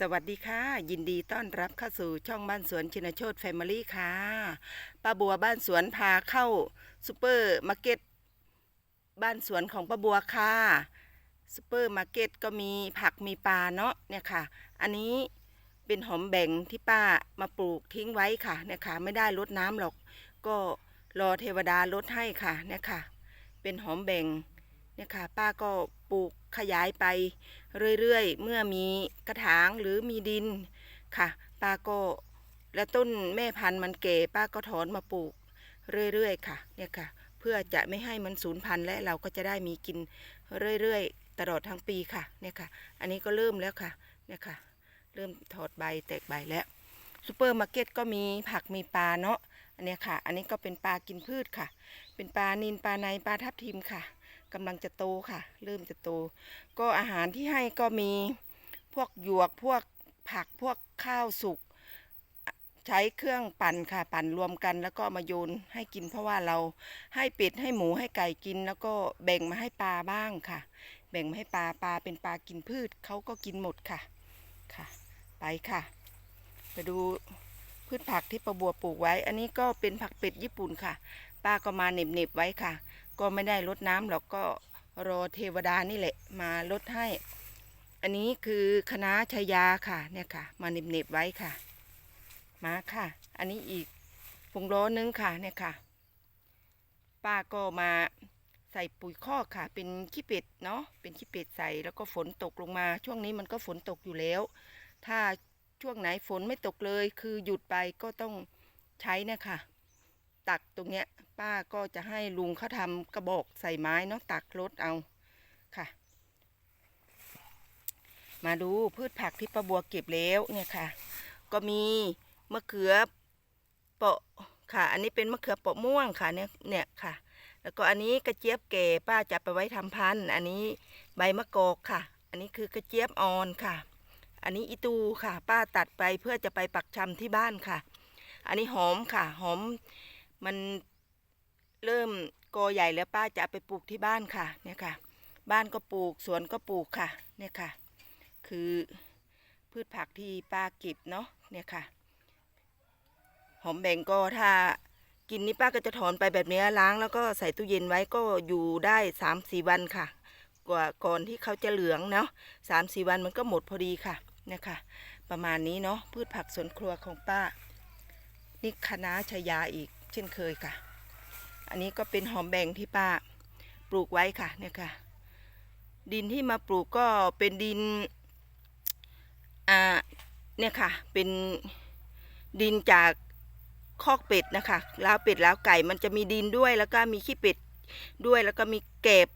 สวัสดีค่ะ ยินดีต้อนรับเข้าสู่ช่องบ้านสวนชินโชตแฟมิลี่ค่ะป้าบัวบ้านสวนพาเข้าซูเปอร์มาร์เก็ตบ้านสวนของป้าบัวค่ะซูเปอร์มาร์เก็ตก็มีผักมีปลาเนาะเนี่ยค่ะ อันนี้เป็นหอมแบ่งที่ป้ามาปลูกทิ้งไว้ค่ะเนี่ยค่ะ ไม่ได้ลดน้ำหรอก ก็รอเทวดาลดให้ค่ะเนี่ยค่ะ เป็นหอมแบ่งเนี่ยค่ะ ป้าก็ ปลูกขยายไปเรื่อยๆ เมื่อมีกระถางหรือมีดินค่ะ ป้าก็และต้นแม่พันธุ์มันเก๋ป้าก็ถอนมาปลูกเรื่อยๆค่ะเนี่ยค่ะ เพื่อจะไม่ให้มันสูญพันธุ์และเราก็จะได้มีกินเรื่อยๆ ตลอดทั้งปีค่ะเนี่ยค่ะ อันนี้ก็เริ่มแล้วค่ะเนี่ยค่ะ เริ่มถอดใบแตกใบแล้วซูเปอร์มาร์เก็ตก็มีผักมีปลาเนาะอันนี้ค่ะ อันนี้ก็เป็นปลากินพืชค่ะ เป็นปลานินปลาในปลาทับทิมค่ะ กำลังจะโตค่ะ เริ่มจะโต ก็อาหารที่ให้ก็มีพวกหยวกพวกผักพวกข้าวสุก ใช้เครื่องปั่นค่ะ ปั่นรวมกันแล้วก็มาโยนให้กินเพราะว่าเราให้เป็ดให้หมูให้ไก่กิน แล้วก็แบ่งมาให้ปลาบ้างค่ะ แบ่งมาให้ปลาปลาเป็นปลากินพืชเขาก็กินหมดค่ะค่ะ ไปค่ะ ไปดูพืชผักที่ประบัวปลูกไว้ อันนี้ก็เป็นผักเป็ดญี่ปุ่นค่ะ ป้าก็มาเน็บๆไว้ค่ะ ก็ไม่ได้ลดน้ำหรอกก็รอเทวดานี่แหละมาลดให้ อันนี้คือคณะชายาค่ะเนี่ยค่ะ มาเน็บๆไว้ค่ะ มาค่ะ อันนี้อีกวงล้อนึงค่ะเนี่ยค่ะ ป้าก็มาใส่ปุ๋ยคอกค่ะ เป็นขี้เป็ดเนาะเป็นขี้เป็ดใส่แล้วก็ฝนตกลงมา ช่วงนี้มันก็ฝนตกอยู่แล้ว ถ้าช่วงไหนฝนไม่ตกเลย คือหยุดไปก็ต้องใช้เนะคะตักตรงเนี้ย ป้าก็จะให้ลุงเขาทำกระบอกใส่ไม้เนาะตักรถเอาค่ะ มาดูพืชผักที่ป้าบัวเก็บแล้วเนี่ยค่ะ ก็มีมะเขือเปาะค่ะ อันนี้เป็นมะเขือเปาะม่วงค่ะเนี่ยเนี่ยค่ะ แล้วก็อันนี้กระเจี๊ยบแก่ป้าจะไปไว้ทำพันธุ์ อันนี้ใบมะกอกค่ะ อันนี้คือกระเจี๊ยบอ่อนค่ะ อันนี้อีตูค่ะ ป้าตัดไปเพื่อจะไปปักชำที่บ้านค่ะ อันนี้หอมค่ะ หอมมัน เริ่มกอใหญ่แล้วป้าจะไปปลูกที่บ้านค่ะเนี่ยค่ะ บ้านก็ปลูกสวนก็ปลูกค่ะเนี่ยค่ะ คือพืชผักที่ป้าเก็บเนาะเนี่ยค่ะ หอมแบ่งก็ถ้ากินนี่ป้าก็จะถอนไปแบบนี้ล้างแล้วก็ใส่ตู้เย็นไว้ก็อยู่ได้สามสี่วันค่ะ กว่าก่อนที่เขาจะเหลืองเนาะสามสี่วันมันก็หมดพอดีค่ะเนี่ยค่ะ ประมาณนี้เนาะพืชผักสวนครัวของป้า นี่คณะชายาอีกเช่นเคยค่ะ นนี้ก็เป็นหอมแบ่งที่ป้าปลูกไว้ค่ะเนี่ยค่ะ ดินที่มาปลูกก็เป็นดินอ่าเนี่ยค่ะ เป็นดินจากคอกเป็ดนะคะล้าวเป็ดล้าวไก่มันจะมีดินด้วย แล้วก็มีขี้เป็ดด้วยแล้วก็มีเก็บ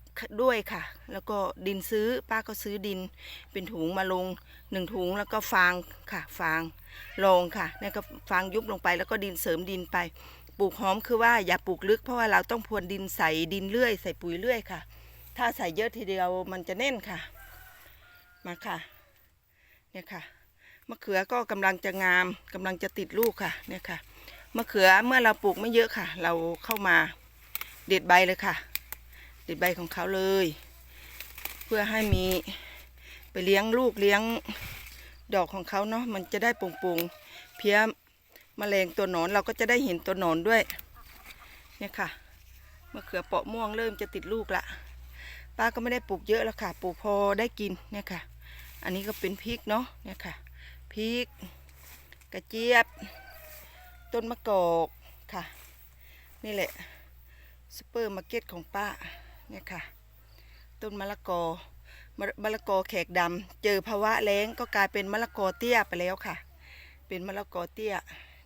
ด้วยค่ะ แล้วก็ดินซื้อป้าก็ซื้อดินเป็นถุงมาลงหนึ่งถุงแล้วก็ฟางค่ะ ฟางลงค่ะเนี่ยก็ฟางยุบลงไปแล้วก็ดินเสริมดินไป ปลูกหอมคือว่าอย่าปลูกลึกเพราะว่าเราต้องพรวนดินใส่ดินเลื่อยใส่ปุ๋ยเลื่อยค่ะ ถ้าใส่เยอะทีเดียวมันจะแน่นค่ะ มาค่ะ เนี่ยค่ะ มะเขือก็กำลังจะงามกำลังจะติดลูกค่ะ เนี่ยค่ะ มะเขือเมื่อเราปลูกไม่เยอะค่ะ เราเข้ามาเด็ดใบเลยค่ะ เด็ดใบของเขาเลย เพื่อให้มีไปเลี้ยงลูกเลี้ยงดอกของเขาเนาะมันจะได้โป่งๆเพี้ย มแมลงตัวหนอนเราก็จะได้เห็นตัวหนอนด้วย เนี่ยค่ะมะเขือเปาะม่วงเริ่มจะติดลูกละป้าก็ไม่ได้ปลูกเยอะแล้วค่ะปลูกพอได้กินเนี่ยค่ะ อันนี้ก็เป็นพริกเนาะเนี่ยค่ะพริก กระเจี๊ยบ ต้นมะกอกค่ะ นี่แหละซูเปอร์มาร์เก็ตของป้าเนี่ยค่ะ ต้นมะละกอมะมะละกอแขกดำเจอภาวะแล้งก็กลายเป็นมะละกอเตี้ยไปแล้วค่ะ เป็นมะละกอเตี้ย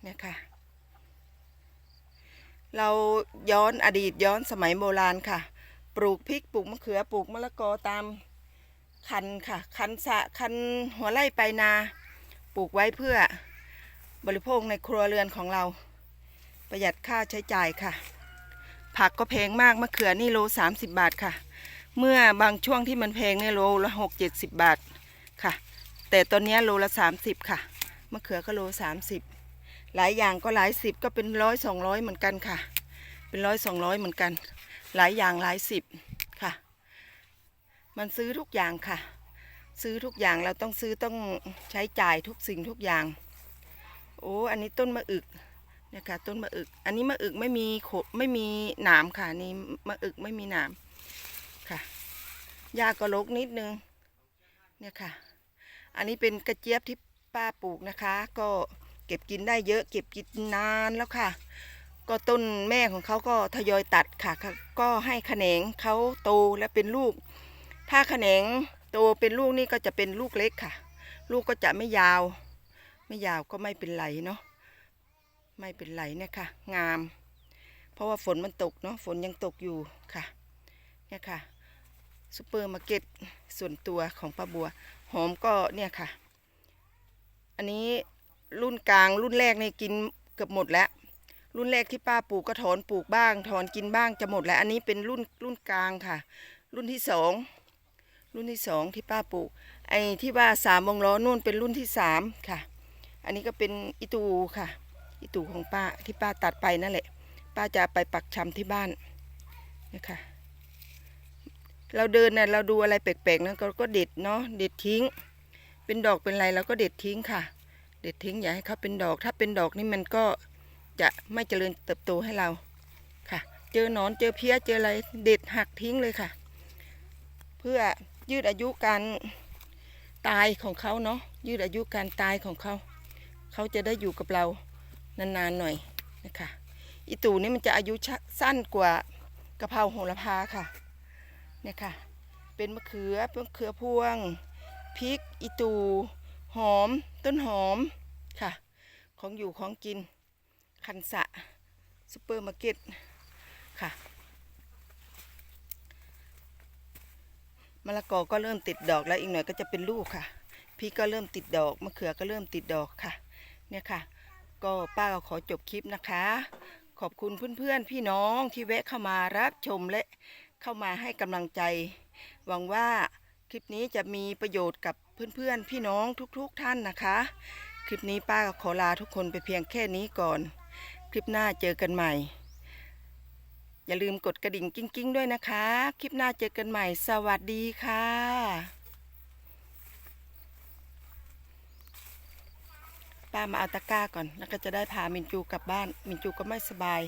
เนี่ยค่ะ เราย้อนอดีตย้อนสมัยโบราณค่ะ ปลูกพริกปลูกมะเขือปลูกมะละกอตามคันค่ะ คันสะคันหัวไร่ไปนา ปลูกไว้เพื่อบริโภคในครัวเรือนของเรา ประหยัดค่าใช้จ่ายค่ะ ผักก็แพงมากมะเขือนี่โลสามสิบบาทค่ะ เมื่อบางช่วงที่มันแพงเนี่ยโลละหกเจ็ดสิบบาทค่ะ แต่ตอนนี้โลละสามสิบค่ะ มะเขือก็โลสามสิบ หลายอย่างก็หลายสิบก็เป็นร้อยสองร้อยเหมือนกันค่ะ เป็นร้อยสองร้อยเหมือนกัน หลายอย่างหลายสิบค่ะ มันซื้อทุกอย่างค่ะ ซื้อทุกอย่างเราต้องซื้อต้องใช้จ่ายทุกสิ่งทุกอย่าง โอ้อันนี้ต้นมะอึกเนี่ยค่ะต้นมะอึก อันนี้มะอึกไม่มีโขไม่มีหนามค่ะนี่มะอึกไม่มีหนามค่ะหญ้าก็รกนิดนึงเนี่ยค่ะ อันนี้เป็นกระเจี๊ยบที่ป้าปลูกนะคะ ก็ เก็บกินได้เยอะ เก็บกินนานแล้วค่ะ ก็ต้นแม่ของเขาก็ทยอยตัดค่ะ ก็ให้แขนงเขาโตและเป็นลูก ถ้าแขนงโตเป็นลูกนี่ก็จะเป็นลูกเล็กค่ะ ลูกก็จะไม่ยาว ไม่ยาวก็ไม่เป็นไรเนาะไม่เป็นไรเนี่ยค่ะ งาม เพราะว่าฝนมันตกเนาะฝนยังตกอยู่ค่ะเนี่ยค่ะซูเปอร์มาร์เก็ตส่วนตัวของป้าบัว หอมก็เนี่ยค่ะ อันนี้ รุ่นกลาง รุ่นแรกในกินเกือบหมดแล้ว รุ่นแรกที่ป้าปลูกก็ถอนปลูกบ้าง ถอนกินบ้างจะหมดแล้ว อันนี้เป็นรุ่นรุ่นกลางค่ะ รุ่นที่สองรุ่นที่สองที่ป้าปลูก ไอ้ที่ว่าสามวงล้อนู่นเป็นรุ่นที่สามค่ะ อันนี้ก็เป็นอิตูค่ะ อิตูของป้าที่ป้าตัดไปนั่นแหละ ป้าจะไปปักชำที่บ้านนะคะเราเดินเนี่ยเราดูอะไรแปลกๆนะก็ก็เด็ดเนาะเด็ดทิ้ง เป็นดอกเป็นอะไรเราก็เด็ดทิ้งค่ะ เด็ดทิ้งอย่าให้เขาเป็นดอก ถ้าเป็นดอกนี่มันก็จะไม่เจริญเติบโตให้เราค่ะ เจอหนอนเจอเพี้ยเจออะไรเด็ดหักทิ้งเลยค่ะ เพื่อยืดอายุการตายของเขาเนาะยืดอายุการตายของเขา เขาจะได้อยู่กับเรานานๆหน่อยนะคะอีตูนี่มันจะอายุสั้นกว่ากะเพราโหระพาค่ะเนี่ยค่ะ เป็นมะเขือเป็นมะเขือพวงพริกอีตู หอมต้นหอมค่ะ ของอยู่ของกิน คันสะซูเปอร์มาร์เก็ตค่ะมะละกอก็เริ่มติดดอกแล้วอีกหน่อยก็จะเป็นลูกค่ะพริกก็เริ่มติดดอกมะเขือก็เริ่มติดดอกค่ะ เนี่ยค่ะ ก็ป้าก็ขอจบคลิปนะคะ ขอบคุณเพื่อนๆ พี่น้องที่แวะเข้ามารับชมและเข้ามาให้กำลังใจ หวังว่า คลิปนี้จะมีประโยชน์กับเพื่อนๆ พี่น้องทุกๆท่านนะคะ คลิปนี้ป้าก็ขอลาทุกคนไปเพียงแค่นี้ก่อน คลิปหน้าเจอกันใหม่ อย่าลืมกดกระดิ่งกิ้งๆ ด้วยนะคะ คลิปหน้าเจอกันใหม่ สวัสดีค่ะป้ามาเอาตะกร้าก่อน แล้วก็จะได้พามินจูกลับบ้าน มินจูก็ไม่สบาย